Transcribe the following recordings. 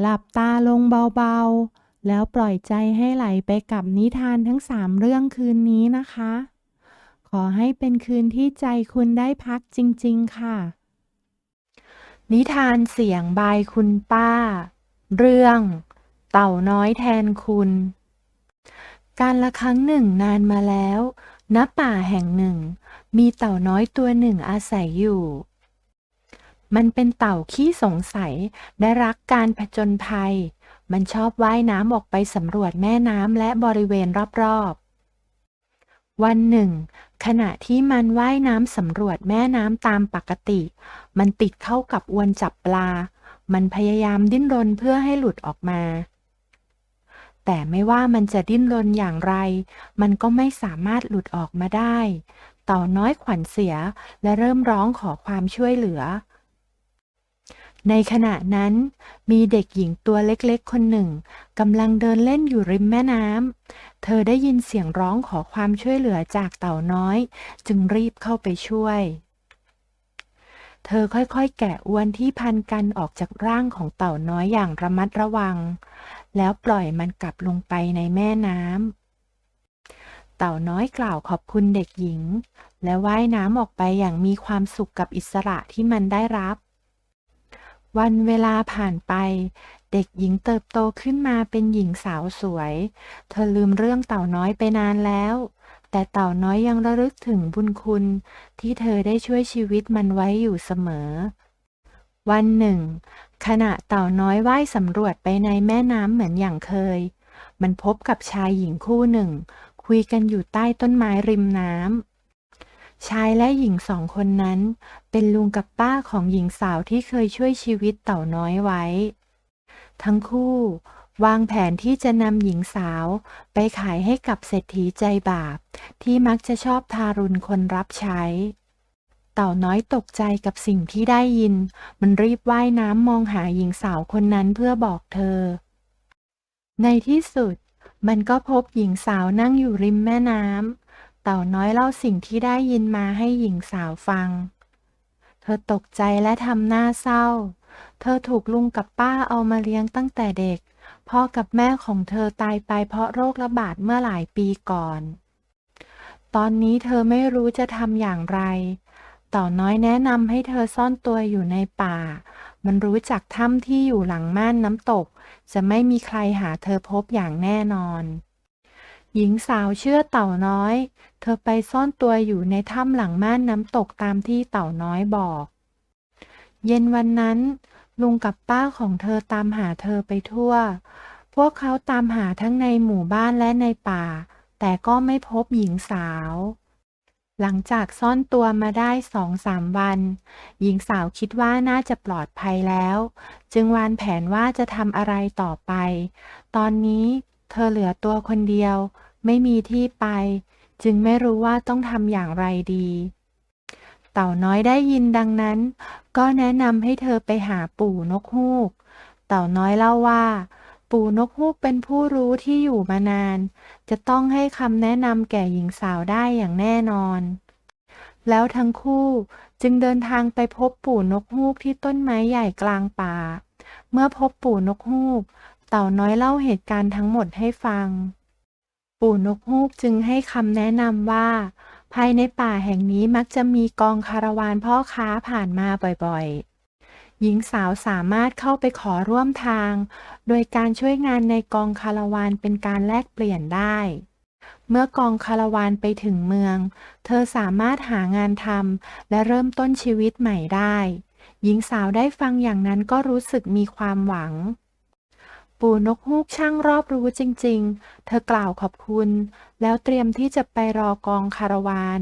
หลับตาลงเบาๆ แล้วปล่อยใจให้ไหลไปกับนิทานทั้งสามเรื่องคืนนี้นะคะ ขอให้เป็นคืนที่ใจคุณได้พักจริงๆค่ะ นิทานเสียงบายคุณป้า เรื่อง เต่าน้อยแทนคุณ การละครั้งหนึ่งนานมาแล้ว ณ ป่าแห่งหนึ่ง มีเต่าน้อยตัวหนึ่งอาศัยอยู่ มันเป็นเต่าขี้สงสัย และรักการผจญภัย มันชอบว่ายน้ำออกไปสำรวจแม่น้ำและบริเวณรอบๆ วันหนึ่ง ขณะที่มันว่ายน้ำสำรวจแม่น้ำตามปกติ มันติดเข้ากับอวนจับปลา มันพยายามดิ้นรนเพื่อให้หลุดออกมาแต่ไม่ว่ามันจะดิ้นรนอย่างไร มันก็ไม่สามารถหลุดออกมาได้ เต่าน้อยขวัญเสียและเริ่มร้องขอความช่วยเหลือ ในขณะนั้น มีเด็กหญิงตัวเล็กๆ คนหนึ่งกำลังเดินเล่นอยู่ริมแม่น้ำ เธอได้ยินเสียงร้องขอความช่วยเหลือจากเต่าน้อย จึงรีบเข้าไปช่วย เธอค่อยๆ แกะอวนที่พันกันออกจากร่างของเต่าน้อยอย่างระมัดระวัง แล้วปล่อยมันกลับลงไปในแม่น้ำ เต่าน้อยกล่าวขอบคุณเด็กหญิง และว่ายน้ำออกไปอย่างมีความสุขกับอิสระที่มันได้รับ วันเวลาผ่านไป เด็กหญิงเติบโตขึ้นมาเป็นหญิงสาวสวย เธอลืมเรื่องเต่าน้อยไปนานแล้ว แต่เต่าน้อยยังระลึกถึงบุญคุณ ที่เธอได้ช่วยชีวิตมันไว้อยู่เสมอ วันหนึ่ง ขณะเต่าน้อยว่ายสำรวจไปในแม่น้ำเหมือนอย่างเคย มันพบกับชายหญิงคู่หนึ่ง คุยกันอยู่ใต้ต้นไม้ริมน้ำ ชายและหญิงสองคนนั้น เป็นลุงกับป้าของหญิงสาวที่เคยช่วยชีวิตเต่าน้อยไว้ ทั้งคู่ วางแผนที่จะนำหญิงสาว ไปขายให้กับเศรษฐีใจบาป ที่มักจะชอบทารุณคนรับใช้ เต่าน้อยตกใจกับสิ่งที่ได้ยิน มันรีบว่ายน้ำมองหาหญิงสาวคนนั้นเพื่อบอกเธอ ในที่สุด มันก็พบหญิงสาวนั่งอยู่ริมแม่น้ำ เต่าน้อยเล่าสิ่งที่ได้ยินมาให้หญิงสาวฟัง เธอตกใจและทำหน้าเศร้า เธอถูกลุงกับป้าเอามาเลี้ยงตั้งแต่เด็ก พ่อกับแม่ของเธอตายไปเพราะโรคระบาดเมื่อหลายปีก่อน ตอนนี้เธอไม่รู้จะทำอย่างไร เต่าน้อยแนะนำให้เธอซ่อนตัวอยู่ในป่า มันรู้จักถ้ำที่อยู่หลังม่านน้ำตก จะไม่มีใครหาเธอพบอย่างแน่นอน หญิงสาวเชื่อเต่าน้อย เธอไปซ่อนตัวอยู่ในถ้ำหลังม่านน้ำตกตามที่เต่าน้อยบอก เย็นวันนั้น ลุงกับป้าของเธอตามหาเธอไปทั่ว พวกเขาตามหาทั้งในหมู่บ้านและในป่า แต่ก็ไม่พบหญิงสาว หลังจากซ่อนตัวมาได้สองสามวัน หญิงสาวคิดว่าน่าจะปลอดภัยแล้ว จึงวางแผนว่าจะทำอะไรต่อไป ตอนนี้เธอเหลือตัวคนเดียว ไม่มีที่ไป จึงไม่รู้ว่าต้องทำอย่างไรดี เต่าน้อยได้ยินดังนั้น ก็แนะนำให้เธอไปหาปู่นกฮูก เต่าน้อยเล่าว่า ปู่นกฮูกเป็นผู้รู้ที่อยู่มานาน จะต้องให้คำแนะนำแก่หญิงสาวได้อย่างแน่นอน แล้วทั้งคู่จึงเดินทางไปพบปู่นกฮูกที่ต้นไม้ใหญ่กลางป่า เมื่อพบปู่นกฮูก เต่าน้อยเล่าเหตุการณ์ทั้งหมดให้ฟัง ปู่นกฮูกจึงให้คำแนะนำว่า ภายในป่าแห่งนี้มักจะมีกองคาราวานพ่อค้าผ่านมาบ่อยๆ หญิงสาวสามารถเข้าไปขอร่วมทาง โดยการช่วยงานในกองคาราวานเป็นการแลกเปลี่ยนได้ เมื่อกองคาราวานไปถึงเมือง เธอสามารถหางานทำและเริ่มต้นชีวิตใหม่ได้ หญิงสาวได้ฟังอย่างนั้นก็รู้สึกมีความหวัง ปู่นกฮูกช่างรอบรู้จริง ๆ เธอกล่าวขอบคุณ แล้วเตรียมที่จะไปรอกองคาราวาน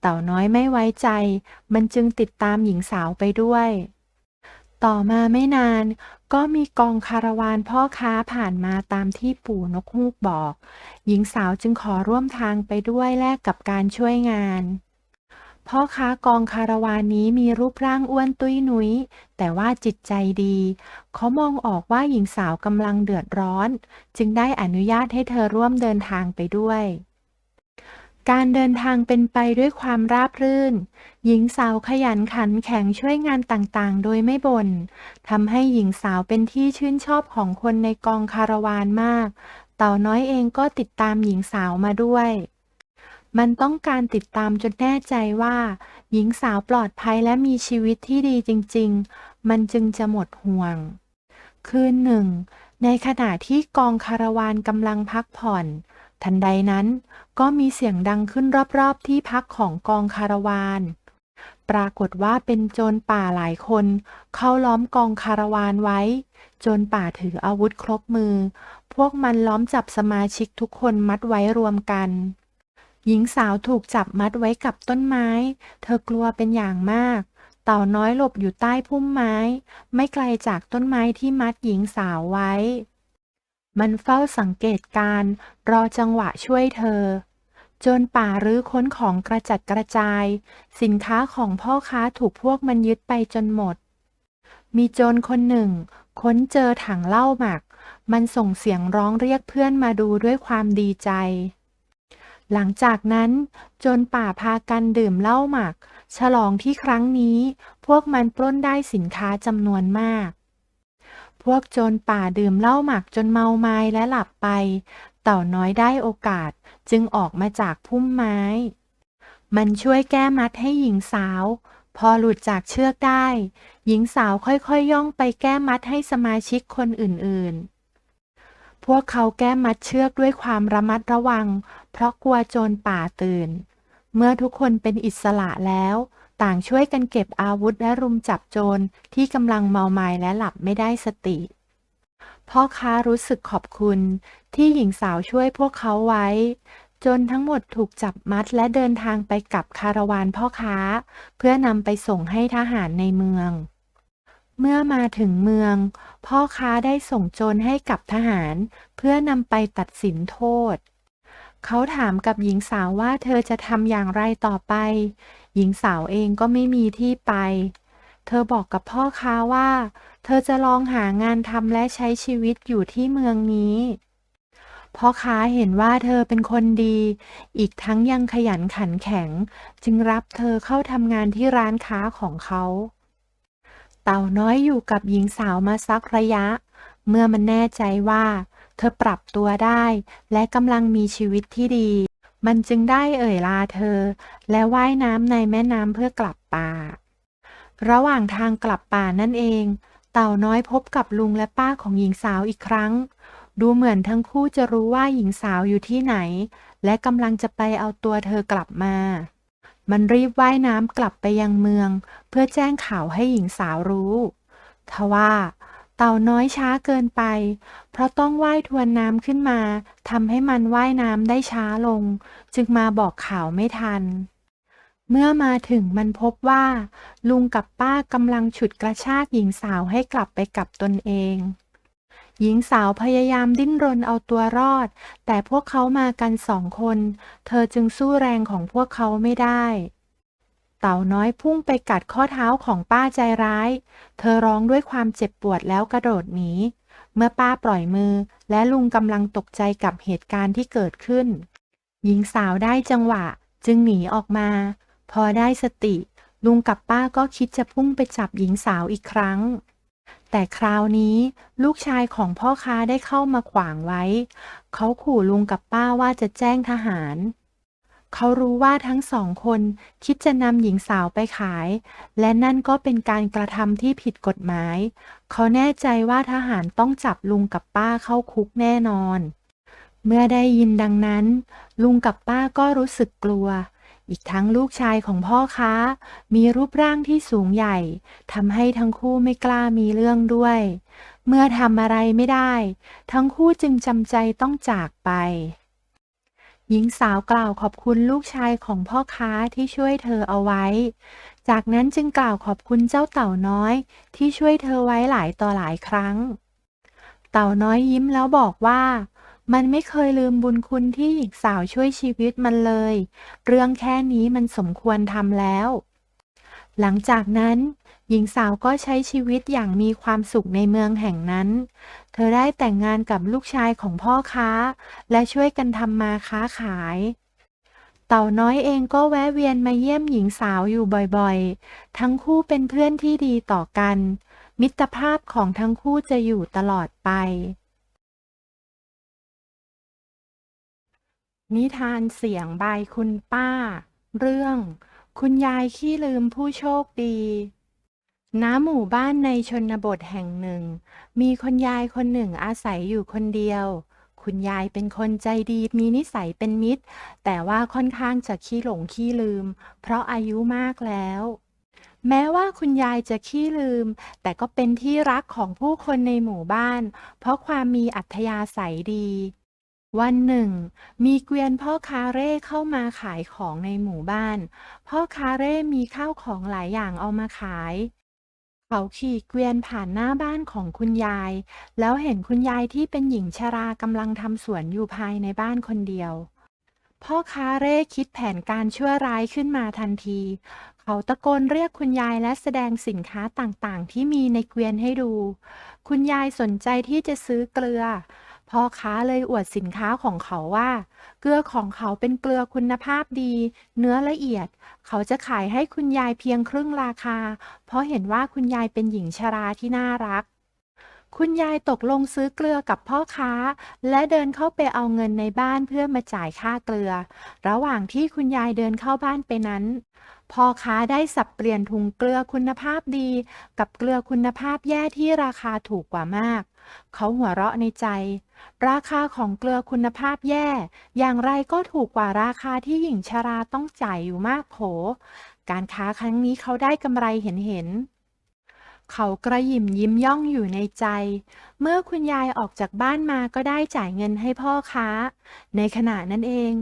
เต่าน้อยไม่ไว้ใจ มันจึงติดตามหญิงสาวไปด้วย ต่อมาไม่นาน ก็มีกองคาราวานพ่อค้าผ่านมาตามที่ปู่นกฮูกบอก หญิงสาวจึงขอร่วมทางไปด้วยแลกกับการช่วยงาน พ่อค้ากองคาราวานนี้มีรูปร่างอ้วนตุ้ยนุ้ย แต่ว่าจิตใจดี เขามองออกว่าหญิงสาวกำลังเดือดร้อน จึงได้อนุญาตให้เธอร่วมเดินทางไปด้วย การเดินทางเป็นไปด้วยความราบรื่น หญิงสาวขยันขันแข็งช่วยงานต่างๆ โดยไม่บ่นทำให้หญิงสาวเป็นที่ชื่นชอบของคนในกองคาราวานมาก เต่าน้อยเองก็ติดตามหญิงสาวมาด้วย มันต้องการติดตามจนแน่ใจว่า หญิงสาวปลอดภัยและมีชีวิตที่ดีจริง ๆ มันจึงจะหมดห่วง คืนหนึ่ง ในขณะที่กองคาราวานกำลังพักผ่อน ทันใดนั้นก็มีเสียงดังขึ้นรอบๆที่พักของกองคาราวานปรากฏว่าเป็นโจรป่าหลายคน เข้าล้อมกองคาราวานไว้ โจรป่าถืออาวุธครบมือ พวกมันล้อมจับสมาชิกทุกคนมัดไว้รวมกัน หญิงสาวถูกจับมัดไว้กับต้นไม้ เธอกลัวเป็นอย่างมาก เต่าน้อยหลบอยู่ใต้พุ่มไม้ ไม่ไกลจากต้นไม้ที่มัดหญิงสาวไว้ มันเฝ้าสังเกตการ์รอจังหวะช่วยเธอจรป่ารื้อค้นของกระจัดกระจาย สินค้าของพ่อค้าถูกพวกมันยึดไปจนหมด มีโจรคนหนึ่ง ค้นเจอถังเหล้าหมัก มันส่งเสียงร้องเรียกเพื่อนมาดูด้วยความดีใจ หลังจากนั้นโจรป่าพากันดื่มเหล้าหมัก ฉลองที่ครั้งนี้ พวกมันปล้นได้สินค้าจำนวนมาก พวกโจรป่าดื่มเหล้าหมักจนเมาไม้และหลับไป เต่าน้อยได้โอกาสจึงออกมาจากพุ่มไม้ มันช่วยแก้มัดให้หญิงสาว พอหลุดจากเชือกได้ หญิงสาวค่อยๆย่องไปแก้มัดให้สมาชิกคนอื่นๆพวกเขาแก้มัดเชือกด้วยความระมัดระวัง เพราะกลัวโจรป่าตื่น เมื่อทุกคนเป็นอิสระแล้ว ต่างช่วยกันเก็บอาวุธและรุมจับโจรที่กำลังเมาไม้และหลับไม่ได้สติ พ่อค้ารู้สึกขอบคุณที่หญิงสาวช่วยพวกเขาไว้ จนทั้งหมดถูกจับมัดและเดินทางไปกับคาราวานพ่อค้า เพื่อนำไปส่งให้ทหารในเมืองเมื่อมาถึงเมือง พ่อค้าได้ส่งโจรให้กับทหาร เพื่อนำไปตัดสินโทษ เขาถามกับหญิงสาวว่าเธอจะทำอย่างไรต่อไป หญิงสาวเองก็ไม่มีที่ไป เธอบอกกับพ่อค้าว่า เธอจะลองหางานทำและใช้ชีวิตอยู่ที่เมืองนี้พ่อค้าเห็นว่าเธอเป็นคนดี อีกทั้งยังขยันขันแข็ง จึงรับเธอเข้าทำงานที่ร้านค้าของเขา เต่าน้อยอยู่กับหญิงสาวมาสักระยะ เมื่อมันแน่ใจว่า เธอปรับตัวได้ และกำลังมีชีวิตที่ดี มันจึงได้เอ่ยลาเธอ และว่ายน้ำในแม่น้ำเพื่อกลับป่า ระหว่างทางกลับป่านั่นเอง เต่าน้อยพบกับลุงและป้าของหญิงสาวอีกครั้ง ดูเหมือนทั้งคู่จะรู้ว่าหญิงสาวอยู่ที่ไหน และกำลังจะไปเอาตัวเธอกลับมา มันรีบว่ายน้ำกลับไปยังเมือง เพื่อแจ้งข่าวให้หญิงสาวรู้ทว่า เต่าน้อยช้าเกินไป เพราะต้องว่ายทวนน้ำขึ้นมาทำให้มันว่ายน้ำได้ช้าลง จึงมาบอกข่าวไม่ทัน เมื่อมาถึงมันพบว่า ลุงกับป้ากำลังฉุดกระชากหญิงสาวให้กลับไปกับตนเอง หญิงสาวพยายามดิ้นรนเอาตัวรอด แต่พวกเขามากันสองคน เธอจึงสู้แรงของพวกเขาไม่ได้ เต่าน้อยพุ่งไปกัดข้อเท้าของป้าใจร้าย เธอร้องด้วยความเจ็บปวดแล้วกระโดดหนี เมื่อป้าปล่อยมือ และลุงกำลังตกใจกับเหตุการณ์ที่เกิดขึ้น หญิงสาวได้จังหวะ จึงหนีออกมา พอได้สติ ลุงกับป้าก็คิดจะพุ่งไปจับหญิงสาวอีกครั้ง แต่คราวนี้ลูกชายของพ่อค้าได้เข้ามาขวางไว้ เขาขู่ลุงกับป้าว่าจะแจ้งทหาร เขารู้ว่าทั้งสองคนคิดจะนำหญิงสาวไปขาย และนั่นก็เป็นการกระทำที่ผิดกฎหมาย เขาแน่ใจว่าทหารต้องจับลุงกับป้าเข้าคุกแน่นอน เมื่อได้ยินดังนั้น ลุงกับป้าก็รู้สึกกลัว อีกทั้งลูกชายของพ่อค้า มีรูปร่างที่สูงใหญ่ทำให้ทั้งคู่ไม่กล้ามีเรื่องด้วย เมื่อทำอะไรไม่ได้ ทั้งคู่จึงจำใจต้องจากไป หญิงสาวกล่าวขอบคุณลูกชายของพ่อค้าที่ช่วยเธอเอาไว้ จากนั้นจึงกล่าวขอบคุณเจ้าเต่าน้อยที่ช่วยเธอไว้หลายต่อหลายครั้ง เต่าน้อยยิ้มแล้วบอกว่า มันไม่เคยลืมบุญคุณที่หญิงสาวช่วยชีวิตมันเลย เรื่องแค่นี้มันสมควรทำแล้ว หลังจากนั้น หญิงสาวก็ใช้ชีวิตอย่างมีความสุขในเมืองแห่งนั้น เธอได้แต่งงานกับลูกชายของพ่อค้า และช่วยกันทำมาค้าขาย เต่าน้อยเองก็แวะเวียนมาเยี่ยมหญิงสาวอยู่บ่อยๆ ทั้งคู่เป็นเพื่อนที่ดีต่อกัน มิตรภาพของทั้งคู่จะอยู่ตลอดไป นิทานเสียงบายคุณป้า เรื่อง คุณยายขี้ลืมผู้โชคดี ณหมู่บ้านในชนบทแห่งหนึ่ง มีคุณยายคนหนึ่งอาศัยอยู่คนเดียว คุณยายเป็นคนใจดีมีนิสัยเป็นมิตร แต่ว่าค่อนข้างจะขี้หลงขี้ลืม เพราะอายุมากแล้ว แม้ว่าคุณยายจะขี้ลืม แต่ก็เป็นที่รักของผู้คนในหมู่บ้าน เพราะความมีอัธยาศัยดี วันหนึ่ง มีเกวียนพ่อค้าเร่เข้ามาขายของในหมู่บ้าน พ่อค้าเร่มีข้าวของหลายอย่างเอามาขาย เขาขี่เกวียนผ่านหน้าบ้านของคุณยาย แล้วเห็นคุณยายที่เป็นหญิงชรากำลังทำสวนอยู่ภายในบ้านคนเดียว พ่อค้าเร่คิดแผนการชั่วร้ายขึ้นมาทันที เขาตะโกนเรียกคุณยายและแสดงสินค้าต่างๆ ที่มีในเกวียนให้ดู คุณยายสนใจที่จะซื้อเกลือ พ่อค้าเลยอวดสินค้าของเขาว่า เกลือของเขาเป็นเกลือคุณภาพดี เนื้อละเอียด เขาจะขายให้คุณยายเพียงครึ่งราคา เพราะเห็นว่าคุณยายเป็นหญิงชราที่น่ารัก คุณยายตกลงซื้อเกลือกับพ่อค้า และเดินเข้าไปเอาเงินในบ้านเพื่อมาจ่ายค่าเกลือ ระหว่างที่คุณยายเดินเข้าบ้านไปนั้นพ่อค้าได้สับเปลี่ยนถุงเกลือคุณภาพดี กับเกลือคุณภาพแย่ที่ราคาถูกกว่ามาก เขาหัวเราะในใจ ราคาของเกลือคุณภาพแย่ อย่างไรก็ถูกกว่าราคาที่หญิงชราต้องจ่ายอยู่มากโข การค้าครั้งนี้เขาได้กำไรเห็นเห็นเขากระยิมยิ้มย่องอยู่ในใจ เมื่อคุณยายออกจากบ้านมาก็ได้จ่ายเงินให้พ่อค้า ในขณะนั้นเอง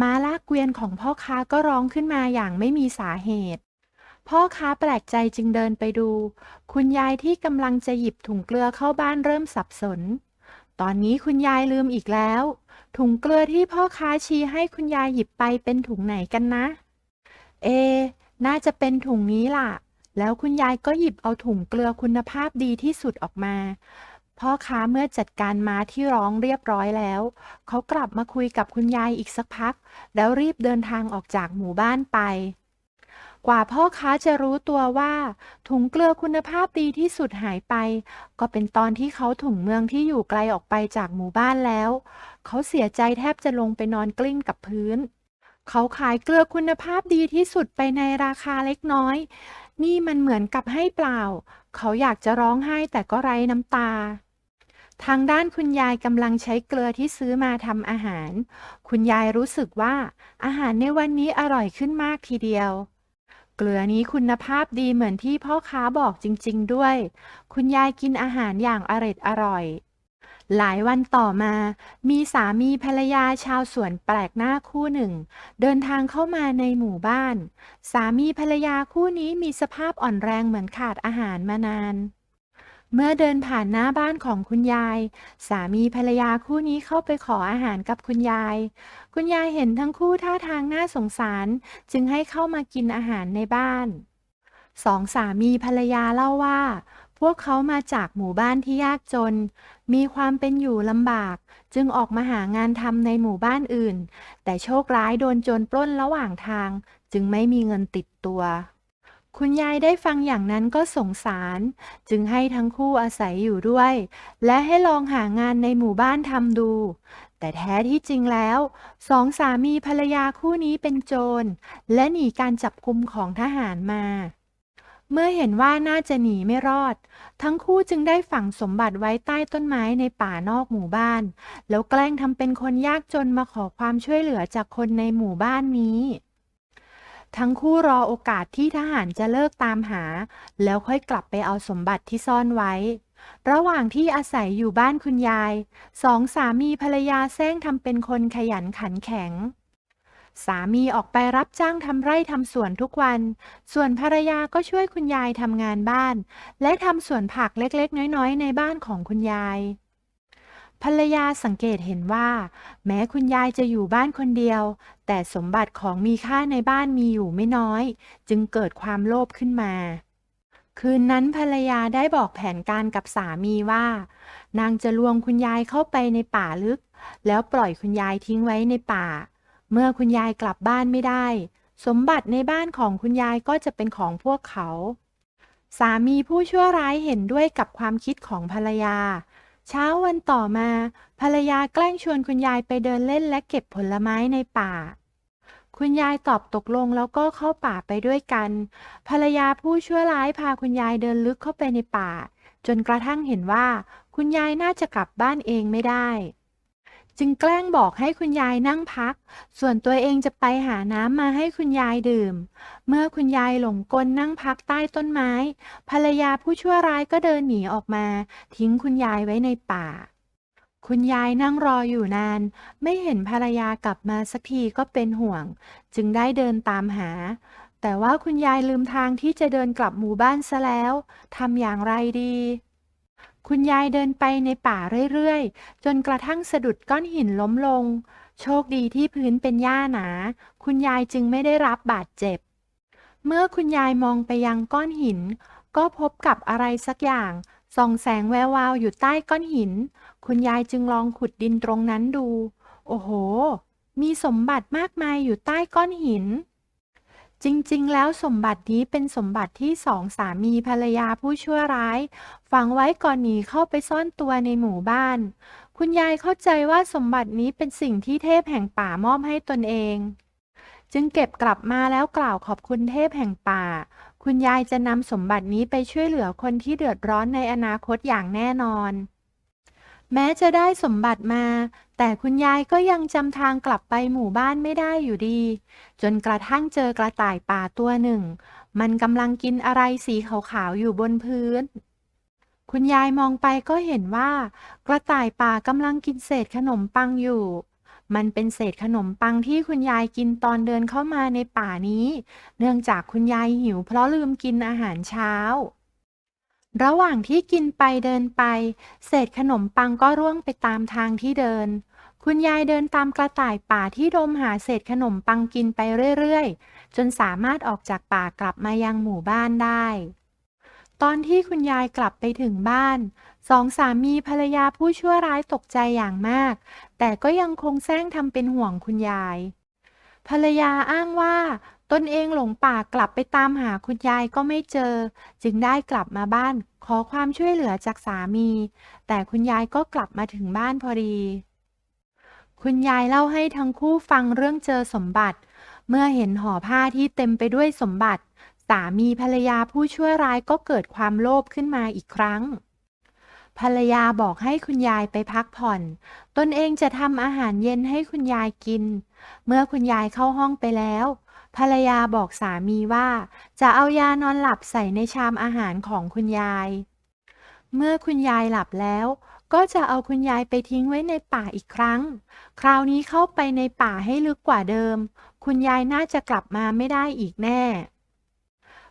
ม้าลากเกวียนของพ่อค้าก็ร้องขึ้นมาอย่างไม่มีสาเหตุ พ่อค้าแปลกใจจึงเดินไปดู คุณยายที่กำลังจะหยิบถุงเกลือเข้าบ้านเริ่มสับสน ตอนนี้คุณยายลืมอีกแล้ว ถุงเกลือที่พ่อค้าชี้ให้คุณยายหยิบไปเป็นถุงไหนกันนะ เอ น่าจะเป็นถุงนี้ล่ะ แล้วคุณยายก็หยิบเอาถุงเกลือคุณภาพดีที่สุดออกมา พ่อค้าเมื่อจัดการม้าที่ร้องเรียบร้อยแล้ว เขากลับมาคุยกับคุณยายอีกสักพัก แล้วรีบเดินทางออกจากหมู่บ้านไป กว่าพ่อค้าจะรู้ตัวว่า ถุงเกลือคุณภาพดีที่สุดหายไป ก็เป็นตอนที่เขาถุงเมืองที่อยู่ไกลออกไปจากหมู่บ้านแล้ว เขาเสียใจแทบจะลงไปนอนกลิ้งกับพื้น เขาขายเกลือคุณภาพดีที่สุดไปในราคาเล็กน้อย นี่มันเหมือนกับให้เปล่า เขาอยากจะร้องไห้แต่ก็ไร้น้ำตาทางด้านคุณยายกำลังใช้เกลือที่ซื้อมาทำอาหาร คุณยายรู้สึกว่าอาหารในวันนี้อร่อยขึ้นมากทีเดียว เกลือนี้คุณภาพดีเหมือนที่พ่อค้าบอกจริง ๆ ด้วย คุณยายกินอาหารอย่างอร็ดอร่อย หลายวันต่อมา มีสามีภรรยาชาวสวนแปลกหน้าคู่หนึ่ง เดินทางเข้ามาในหมู่บ้าน สามีภรรยาคู่นี้มีสภาพอ่อนแรงเหมือนขาดอาหารมานาน เมื่อเดินผ่านหน้าบ้านของคุณยาย สามีภรรยาคู่นี้เข้าไปขออาหารกับคุณยาย คุณยายเห็นทั้งคู่ท่าทางน่าสงสาร จึงให้เข้ามากินอาหารในบ้าน สองสามีภรรยาเล่าว่า พวกเขามาจากหมู่บ้านที่ยากจน มีความเป็นอยู่ลำบาก จึงออกมาหางานทำในหมู่บ้านอื่น แต่โชคร้ายโดนโจรปล้นระหว่างทาง จึงไม่มีเงินติดตัว คุณยายได้ฟังอย่างนั้นก็สงสาร จึงให้ทั้งคู่อาศัยอยู่ด้วย และให้ลองหางานในหมู่บ้านทำดู แต่แท้ที่จริงแล้วสองสามีภรรยาคู่นี้เป็นโจร และหนีการจับกุมของทหารมา เมื่อเห็นว่าน่าจะหนีไม่รอด ทั้งคู่จึงได้ฝังสมบัติไว้ใต้ต้นไม้ในป่านอกหมู่บ้าน แล้วแกล้งทำเป็นคนยากจนมาขอความช่วยเหลือจากคนในหมู่บ้านนี้ ทั้งคู่รอโอกาสที่ทหารจะเลิกตามหา แล้วค่อยกลับไปเอาสมบัติที่ซ่อนไว้ ระหว่างที่อาศัยอยู่บ้านคุณยาย สองสามีภรรยาแซงทำเป็นคนขยันขันแข็ง สามีออกไปรับจ้างทำไร่ทำสวนทุกวัน ส่วนภรรยาก็ช่วยคุณยายทำงานบ้าน และทำสวนผักเล็กๆ น้อยๆ ในบ้านของคุณยาย ภรรยาสังเกตเห็นว่า แม้คุณยายจะอยู่บ้านคนเดียว แต่สมบัติของมีค่าในบ้านมีอยู่ไม่น้อย จึงเกิดความโลภขึ้นมา คืนนั้นภรรยาได้บอกแผนการกับสามีว่า นางจะลวงคุณยายเข้าไปในป่าลึก แล้วปล่อยคุณยายทิ้งไว้ในป่า เมื่อคุณยายกลับบ้านไม่ได้ สมบัติในบ้านของคุณยายก็จะเป็นของพวกเขา สามีผู้ชั่วร้ายเห็นด้วยกับความคิดของภรรยา เช้าวันต่อมา ภรรยาแกล้งชวนคุณยายไปเดินเล่นและเก็บผลไม้ในป่า คุณยายตอบตกลงแล้วก็เข้าป่าไปด้วยกัน ภรรยาผู้ชั่วร้ายพาคุณยายเดินลึกเข้าไปในป่า จนกระทั่งเห็นว่า คุณยายน่าจะกลับบ้านเองไม่ได้ จึงแกล้งบอกให้คุณยายนั่งพัก ส่วนตัวเองจะไปหาน้ำมาให้คุณยายดื่ม เมื่อคุณยายหลงกลนั่งพักใต้ต้นไม้ ภรรยาผู้ชั่วร้ายก็เดินหนีออกมา ทิ้งคุณยายไว้ในป่า คุณยายนั่งรออยู่นาน ไม่เห็นภรรยากลับมาสักทีก็เป็นห่วง จึงได้เดินตามหา แต่ว่าคุณยายลืมทางที่จะเดินกลับหมู่บ้านซะแล้วทำอย่างไรดี คุณยายเดินไปในป่าเรื่อยๆ จนกระทั่งสะดุดก้อนหินล้มลง โชคดีที่พื้นเป็นหญ้าหนา คุณยายจึงไม่ได้รับบาดเจ็บ เมื่อคุณยายมองไปยังก้อนหิน ก็พบกับอะไรสักอย่าง ส่องแสงแวววาวอยู่ใต้ก้อนหิน คุณยายจึงลองขุดดินตรงนั้นดู โอ้โห มีสมบัติมากมายอยู่ใต้ก้อนหิน จริงๆ แล้วสมบัตินี้เป็นสมบัติที่สองสามีภรรยาผู้ชั่วร้าย ฝังไว้ก่อนหนีเข้าไปซ่อนตัวในหมู่บ้าน คุณยายเข้าใจว่าสมบัตินี้เป็นสิ่งที่เทพแห่งป่ามอบให้ตนเอง จึงเก็บกลับมาแล้วกล่าวขอบคุณเทพแห่งป่า คุณยายจะนำสมบัตินี้ไปช่วยเหลือคนที่เดือดร้อนในอนาคตอย่างแน่นอนแม้จะได้สมบัติมา แต่คุณยายก็ยังจำทางกลับไปหมู่บ้านไม่ได้อยู่ดี จนกระทั่งเจอกระต่ายป่าตัวหนึ่ง มันกำลังกินอะไรสีขาวๆอยู่บนพื้น คุณยายมองไปก็เห็นว่า กระต่ายป่ากำลังกินเศษขนมปังอยู่ มันเป็นเศษขนมปังที่คุณยายกินตอนเดินเข้ามาในป่านี้ เนื่องจากคุณยายหิวเพราะลืมกินอาหารเช้า ระหว่างที่กินไปเดินไป เศษขนมปังก็ร่วงไปตามทางที่เดิน คุณยายเดินตามกระต่ายป่าที่ดมหาเศษขนมปังกินไปเรื่อยๆ จนสามารถออกจากป่ากลับมายังหมู่บ้านได้ ตอนที่คุณยายกลับไปถึงบ้าน สองสามีภรรยาผู้ชั่วร้ายตกใจอย่างมาก แต่ก็ยังคงแซงทำเป็นห่วงคุณยาย ภรรยาอ้างว่า ตนเองหลงป่ากลับไปตามหาคุณยายก็ไม่เจอ จึงได้กลับมาบ้านขอความช่วยเหลือจากสามี แต่คุณยายก็กลับมาถึงบ้านพอดี คุณยายเล่าให้ทั้งคู่ฟังเรื่องเจอสมบัติ เมื่อเห็นห่อผ้าที่เต็มไปด้วยสมบัติ สามีภรรยาผู้ชั่วร้ายก็เกิดความโลภขึ้นมาอีกครั้ง ภรรยาบอกให้คุณยายไปพักผ่อน ตนเองจะทำอาหารเย็นให้คุณยายกิน เมื่อคุณยายเข้าห้องไปแล้ว ภรรยาบอกสามีว่า จะเอายานอนหลับใส่ในชามอาหารของคุณยาย เมื่อคุณยายหลับแล้ว ก็จะเอาคุณยายไปทิ้งไว้ในป่าอีกครั้ง คราวนี้เข้าไปในป่าให้ลึกกว่าเดิม คุณยายน่าจะกลับมาไม่ได้อีกแน่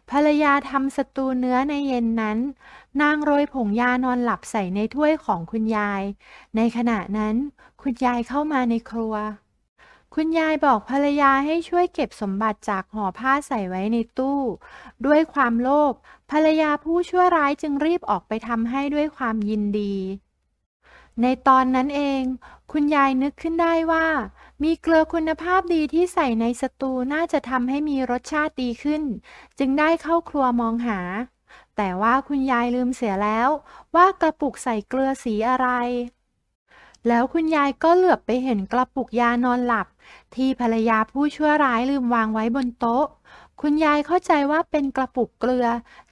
ภรรยาทำสตูเนื้อในเย็นนั้น นางโรยผงยานอนหลับใส่ในถ้วยของคุณยาย ในขณะนั้น คุณยายเข้ามาในครัว คุณยายบอกภรรยาให้ช่วยเก็บสมบัติจากห่อผ้าใส่ไว้ในตู้ ด้วยความโลภภรรยาผู้ชั่วร้ายจึงรีบออกไปทำให้ด้วยความยินดี ในตอนนั้นเอง คุณยายนึกขึ้นได้ว่า มีเกลือคุณภาพดีที่ใส่ในสตูน่าจะทำให้มีรสชาติดีขึ้น จึงได้เข้าครัวมองหา แต่ว่าคุณยายลืมเสียแล้ว ว่ากระปุกใส่เกลือสีอะไร แล้วคุณยายก็เหลือบไปเห็นกระปุกยานอนหลับ ที่ภรรยาผู้ชั่วร้ายลืมวางไว้บนโต๊ะ คุณยายเข้าใจว่าเป็นกระปุกเกลือ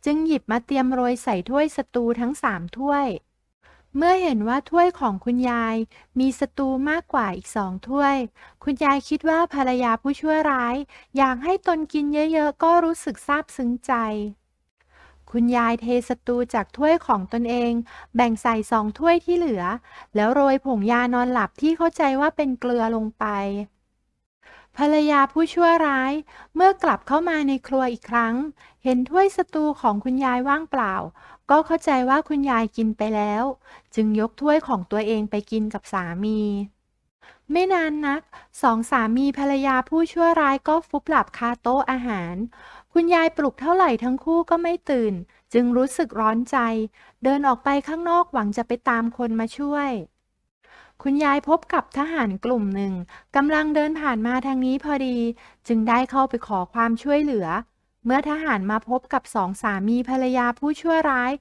จึงหยิบมาเตรียมโรยใส่ถ้วยสตูทั้งสามถ้วย เมื่อเห็นว่าถ้วยของคุณยาย มีสตูมากกว่าอีกสองถ้วย คุณยายคิดว่าภรรยาผู้ชั่วร้าย อยากให้ตนกินเยอะๆ ก็รู้สึกซาบซึ้งใจ คุณยายเทสตูจากถ้วยของตนเอง แบ่งใส่สองถ้วยที่เหลือ แล้วโรยผงยานอนหลับที่เข้าใจว่าเป็นเกลือลงไป ภรรยาผู้ชั่วร้าย เมื่อกลับเข้ามาในครัวอีกครั้ง เห็นถ้วยสตูของคุณยายว่างเปล่า ก็เข้าใจว่าคุณยายกินไปแล้ว จึงยกถ้วยของตัวเองไปกินกับสามีไม่นานนัก สองสามีภรรยาผู้ชั่วร้ายก็ฟุบหลับคาโต๊ะอาหาร คุณยายปลุกเท่าไหร่ทั้งคู่ก็ไม่ตื่น จึงรู้สึกร้อนใจ เดินออกไปข้างนอกหวังจะไปตามคนมาช่วย คุณยายพบกับทหารกลุ่มหนึ่งกำลังเดินผ่านมาทางนี้พอดี จึงได้เข้าไปขอความช่วยเหลือ เมื่อทหารมาพบกับสองสามีภรรยาผู้ชั่วร้าย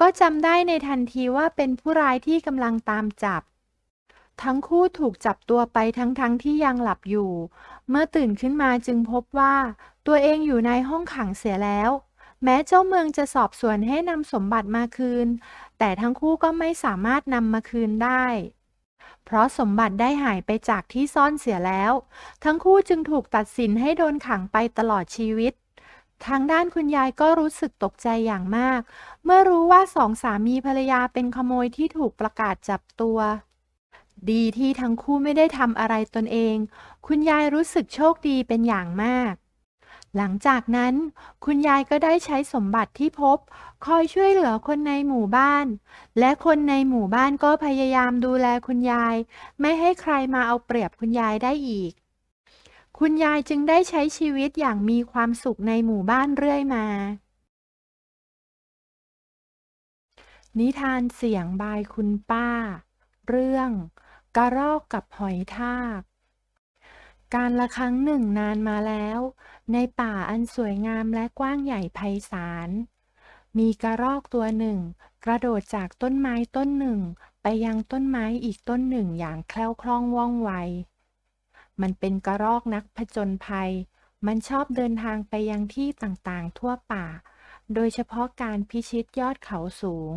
ก็จำได้ในทันทีว่าเป็นผู้ร้ายที่กำลังตามจับทั้งคู่ถูกจับตัวไปทั้งๆทที่ยังหลับอยู่ เมื่อตื่นขึ้นมาจึงพบว่า ตัวเองอยู่ในห้องขังเสียแล้ว แม้เจ้าเมืองจะสอบสวนให้นำสมบัติมาคืน แต่ทั้งคู่ก็ไม่สามารถนำมาคืนได้ เพราะสมบัติได้หายไปจากที่ซ่อนเสียแล้ว ทั้งคู่จึงถูกตัดสินให้โดนขังไปตลอดชีวิตทางด้านคุณยายก็รู้สึกตกใจอย่างมาก เมื่อรู้ว่าสองสามีภรรยาเป็นขโมยที่ถูกประกาศจับตัว ดีที่ทั้งคู่ไม่ได้ทำอะไรตนเอง คุณยายรู้สึกโชคดีเป็นอย่างมาก หลังจากนั้น คุณยายก็ได้ใช้สมบัติที่พบ คอยช่วยเหลือคนในหมู่บ้าน และคนในหมู่บ้านก็พยายามดูแลคุณยาย ไม่ให้ใครมาเอาเปรียบคุณยายได้อีก คุณยายจึงได้ใช้ชีวิตอย่างมีความสุขในหมู่บ้านเรื่อยมา นิทานเสียงบายคุณป้า เรื่อง กระรอกกับหอยทาก การละครั้งหนึ่งนานมาแล้ว ในป่าอันสวยงามและกว้างใหญ่ไพศาล มีกระรอกตัวหนึ่ง กระโดดจากต้นไม้ต้นหนึ่ง ไปยังต้นไม้อีกต้นหนึ่งอย่างแคล่วคล่องว่องไว มันเป็นกระรอกนักผจญภัย มันชอบเดินทางไปยังที่ต่างๆทั่วป่า โดยเฉพาะการพิชิตยอดเขาสูง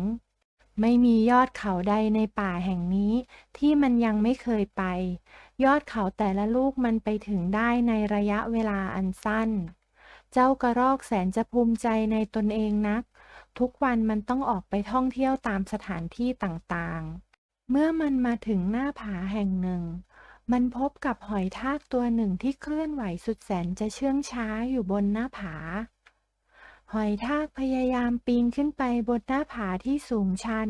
ไม่มียอดเขาใดในป่าแห่งนี้ที่มันยังไม่เคยไป ยอดเขาแต่ละลูกมันไปถึงได้ในระยะเวลาอันสั้น เจ้ากระรอกแสนจะภูมิใจในตนเองนัก ทุกวันมันต้องออกไปท่องเที่ยวตามสถานที่ต่างๆ เมื่อมันมาถึงหน้าผาแห่งหนึ่ง มันพบกับหอยทากตัวหนึ่งที่เคลื่อนไหวสุดแสนจะเชื่องช้าอยู่บนหน้าผา หอยทากพยายามปีนขึ้นไปบนหน้าผาที่สูงชัน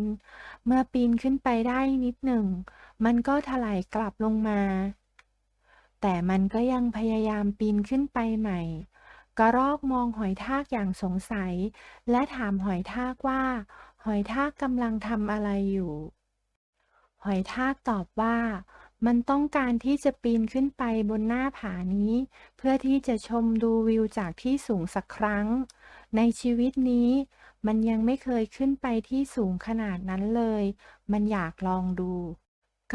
เมื่อปีนขึ้นไปได้นิดหนึ่ง มันก็ถลายกลับลงมา แต่มันก็ยังพยายามปีนขึ้นไปใหม่ กระรอกมองหอยทากอย่างสงสัย และถามหอยทากว่า หอยทากกำลังทำอะไรอยู่ หอยทากตอบว่า มันต้องการที่จะปีนขึ้นไปบนหน้าผานี้ เพื่อที่จะชมดูวิวจากที่สูงสักครั้ง ในชีวิตนี้มันยังไม่เคยขึ้นไปที่สูงขนาดนั้นเลย มันอยากลองดู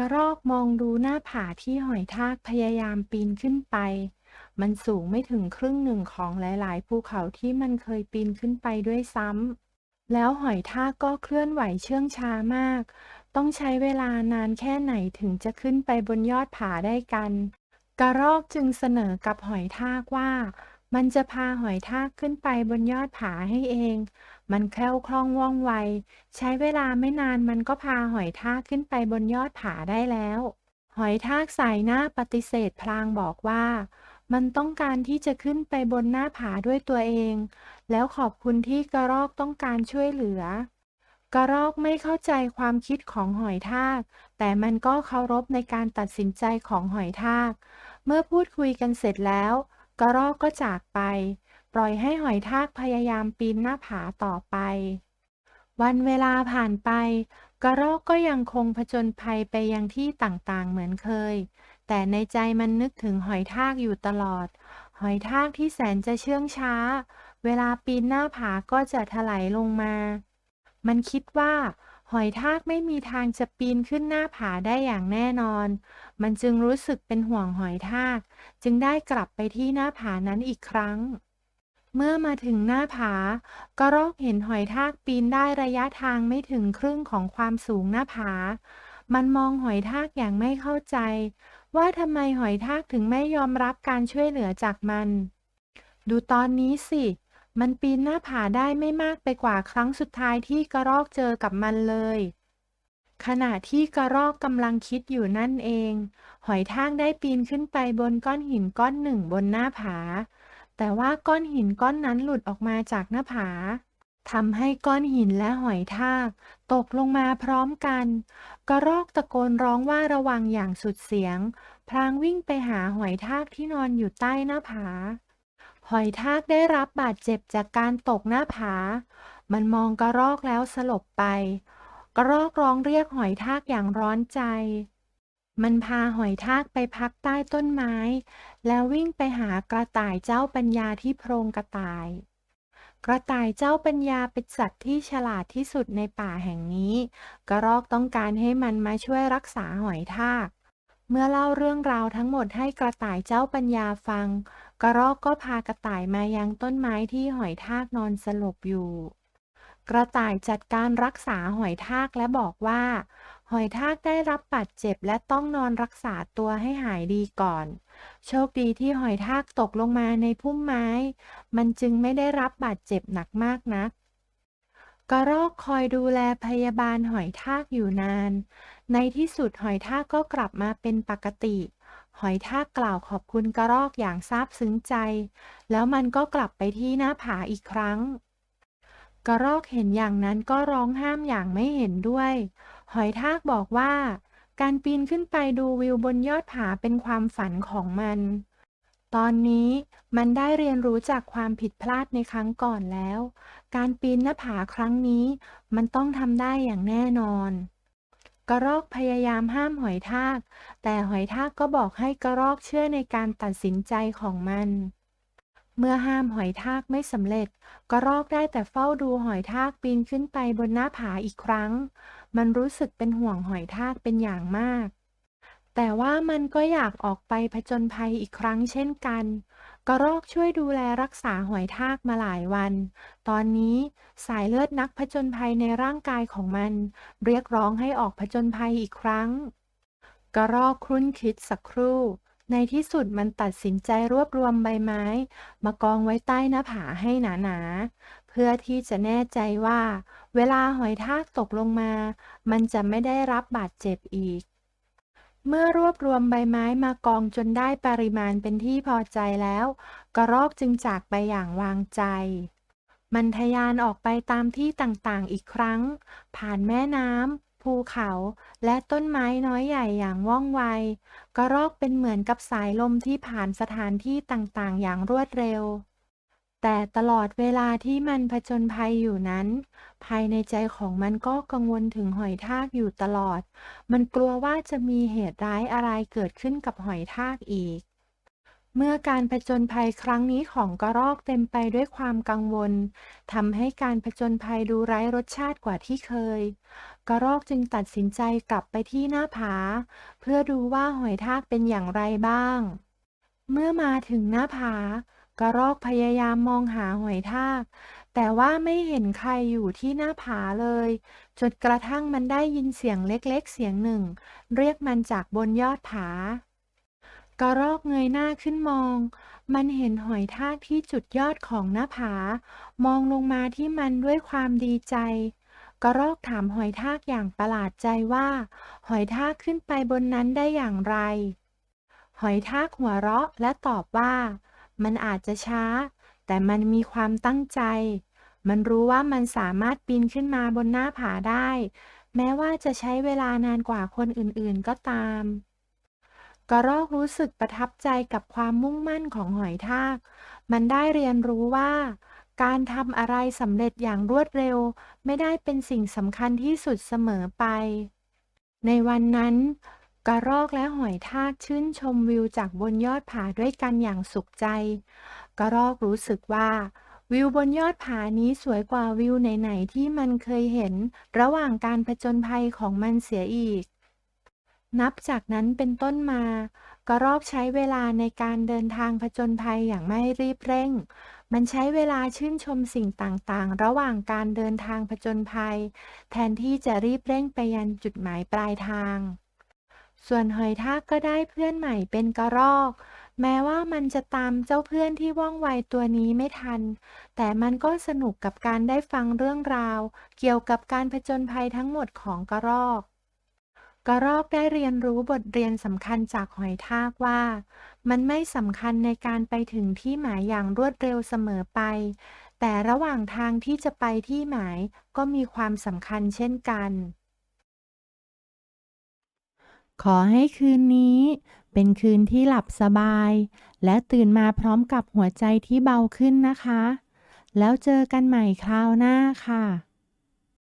กระรอกมองดูหน้าผาที่หอยทากพยายามปีนขึ้นไป มันสูงไม่ถึงครึ่งหนึ่งของหลาย ๆ ภูเขาที่มันเคยปีนขึ้นไปด้วยซ้ำ แล้วหอยทากก็เคลื่อนไหวเชื่องช้ามาก ต้องใช้เวลานานแค่ไหนถึงจะขึ้นไปบนยอดผาได้กัน กระรอกจึงเสนอกับหอยทากว่า มันจะพาหอยทากขึ้นไปบนยอดผาให้เอง มันแคล่วคล่องว่องไว ใช้เวลาไม่นานมันก็พาหอยทากขึ้นไปบนยอดผาได้แล้ว หอยทากสายหน้าปฏิเสธพลางบอกว่า มันต้องการที่จะขึ้นไปบนหน้าผาด้วยตัวเอง แล้วขอบคุณที่กระรอกต้องการช่วยเหลือ กระรอกไม่เข้าใจความคิดของหอยทาก แต่มันก็เคารพในการตัดสินใจของหอยทาก เมื่อพูดคุยกันเสร็จแล้ว กระรอกก็จากไปป ล่อยให้หอยทากพยายามปีนหน้าผาต่อไป วันเวลาผ่านไป กระรอกก็ยังคงผจญภัยไปยังที่ต่างๆเหมือนเคย แต่ในใจมันนึกถึงหอยทากอยู่ตลอด หอยทากที่แสนจะเชื่องช้า เวลาปีนหน้าผาก็จะถลายลงมา มันคิดว่าหอยทากไม่มีทางจะปีนขึ้นหน้าผาได้อย่างแน่นอน มันจึงรู้สึกเป็นห่วงหอยทาก จึงได้กลับไปที่หน้าผานั้นอีกครั้ง เมื่อมาถึงหน้าผา กระรอกเห็นหอยทากปีนได้ระยะทางไม่ถึงครึ่งของความสูงหน้าผา มันมองหอยทากอย่างไม่เข้าใจ ว่าทำไมหอยทากถึงไม่ยอมรับการช่วยเหลือจากมัน ดูตอนนี้สิ มันปีนหน้าผาได้ไม่มากไปกว่าครั้งสุดท้ายที่กระรอกเจอกับมันเลย ขณะที่กระรอกกำลังคิดอยู่นั่นเอง หอยทากได้ปีนขึ้นไปบนก้อนหินก้อนหนึ่งบนหน้าผา แต่ว่าก้อนหินก้อนนั้นหลุดออกมาจากหน้าผาทำให้ก้อนหินและหอยทาก ตกลงมาพร้อมกัน กระรอกตะโกนร้องว่าระวังอย่างสุดเสียง พลางวิ่งไปหาหอยทากที่นอนอยู่ใต้หน้าผา หอยทากได้รับบาดเจ็บจากการตกหน้าผา มันมองกระรอกแล้วสลบไป กระรอกร้องเรียกหอยทากอย่างร้อนใจ มันพาหอยทากไปพักใต้ต้นไม้ แล้ววิ่งไปหากระต่ายเจ้าปัญญาที่โพรงกระต่าย กระต่ายเจ้าปัญญาเป็นสัตว์ที่ฉลาดที่สุดในป่าแห่งนี้ กระรอกต้องการให้มันมาช่วยรักษาหอยทาก เมื่อเล่าเรื่องราวทั้งหมดให้กระต่ายเจ้าปัญญาฟัง กระรอกก็พากระต่ายมายังต้นไม้ที่หอยทากนอนสลบอยู่ กระต่ายจัดการรักษาหอยทากและบอกว่า หอยทากได้รับบาดเจ็บและต้องนอนรักษาตัวให้หายดีก่อน โชคดีที่หอยทากตกลงมาในพุ่มไม้ มันจึงไม่ได้รับบาดเจ็บหนักมากนัก กระรอกคอยดูแลพยาบาลหอยทากอยู่นาน ในที่สุดหอยทากก็กลับมาเป็นปกติ หอยทากกล่าวขอบคุณกระรอกอย่างซาบซึ้งใจ แล้วมันก็กลับไปที่หน้าผาอีกครั้ง กระรอกเห็นอย่างนั้นก็ร้องห้ามอย่างไม่เห็นด้วย หอยทากบอกว่า การปีนขึ้นไปดูวิวบนยอดผาเป็นความฝันของมัน ตอนนี้มันได้เรียนรู้จากความผิดพลาดในครั้งก่อนแล้ว การปีนหน้าผาครั้งนี้ มันต้องทำได้อย่างแน่นอน กระรอกพยายามห้ามหอยทาก แต่หอยทากก็บอกให้กระรอกเชื่อในการตัดสินใจของมันเมื่อห้ามหอยทากไม่สำเร็จกระรอกได้แต่เฝ้าดูหอยทากปีนขึ้นไปบนหน้าผาอีกครั้งมันรู้สึกเป็นห่วงหอยทากเป็นอย่างมาก แต่ว่ามันก็อยากออกไปผจญภัยอีกครั้งเช่นกัน กระรอกช่วยดูแลรักษาหอยทากมาหลายวัน ตอนนี้สายเลือดนักผจญภัยในร่างกายของมัน เรียกร้องให้ออกผจญภัยอีกครั้ง กระรอกครุ่นคิดสักครู่ในที่สุดมันตัดสินใจรวบรวมใบไม้ มากองไว้ใต้หน้าผาให้หนาๆ พื่อที่จะแน่ใจว่า เวลาหอยทากตกลงมา มันจะไม่ได้รับบาดเจ็บอีก เมื่อรวบรวมใบไม้มากองจนได้ปริมาณเป็นที่พอใจแล้ว กระรอกจึงจากไปอย่างวางใจ มันทะยานออกไปตามที่ต่างๆอีกครั้ง ผ่านแม่น้ำภูเขาและต้นไม้น้อยใหญ่อย่างว่องไว กระรอกเป็นเหมือนกับสายลมที่ผ่านสถานที่ต่างๆ อย่างรวดเร็ว แต่ตลอดเวลาที่มันผจญภัยอยู่นั้น ภายในใจของมันก็กังวลถึงหอยทากอยู่ตลอด มันกลัวว่าจะมีเหตุร้ายอะไรเกิดขึ้นกับหอยทากอีก เมื่อการผจญภัยครั้งนี้ของกระรอกเต็มไปด้วยความกังวลทำให้การผจญภัยดูไร้รสชาติกว่าที่เคย กระรอกจึงตัดสินใจกลับไปที่หน้าผา เพื่อดูว่าหอยทากเป็นอย่างไรบ้าง เมื่อมาถึงหน้าผา กระรอกพยายามมองหาหอยทาก แต่ว่าไม่เห็นใครอยู่ที่หน้าผาเลย จนกระทั่งมันได้ยินเสียงเล็กๆ เสียงหนึ่ง เรียกมันจากบนยอดผากระรอกเงยหน้าขึ้นมอง มันเห็นหอยทากที่จุดยอดของหน้าผา มองลงมาที่มันด้วยความดีใจ กระรอกถามหอยทากอย่างประหลาดใจว่า หอยทากขึ้นไปบนนั้นได้อย่างไร หอยทากหัวเราะและตอบว่า มันอาจจะช้า แต่มันมีความตั้งใจ มันรู้ว่ามันสามารถปีนขึ้นมาบนหน้าผาได้ แม้ว่าจะใช้เวลานานกว่าคนอื่นๆก็ตาม กระรอกรู้สึกประทับใจกับความมุ่งมั่นของหอยทาก มันได้เรียนรู้ว่า การทำอะไรสำเร็จอย่างรวดเร็ว ไม่ได้เป็นสิ่งสำคัญที่สุดเสมอไป ในวันนั้น กระรอกและหอยทากชื่นชมวิวจากบนยอดผาด้วยกันอย่างสุขใจ กระรอกรู้สึกว่า วิวบนยอดผานี้สวยกว่าวิวไหนๆที่มันเคยเห็น ระหว่างการผจญภัยของมันเสียอีก นับจากนั้นเป็นต้นมา กระรอกใช้เวลาในการเดินทางผจญภัยอย่างไม่รีบเร่ง มันใช้เวลาชื่นชมสิ่งต่างๆ ระหว่างการเดินทางผจญภัย แทนที่จะรีบเร่งไปยันจุดหมายปลายทาง ส่วนหอยทากก็ได้เพื่อนใหม่เป็นกระรอก แม้ว่ามันจะตามเจ้าเพื่อนที่ว่องไวตัวนี้ไม่ทัน แต่มันก็สนุกกับการได้ฟังเรื่องราว เกี่ยวกับการผจญภัยทั้งหมดของกระรอก กระรอกได้เรียนรู้บทเรียนสำคัญจากหอยทากว่า มันไม่สำคัญในการไปถึงที่หมายอย่างรวดเร็วเสมอไป แต่ระหว่างทางที่จะไปที่หมายก็มีความสำคัญเช่นกัน ขอให้คืนนี้เป็นคืนที่หลับสบาย และตื่นมาพร้อมกับหัวใจที่เบาขึ้นนะคะ แล้วเจอกันใหม่คราวหน้าค่ะ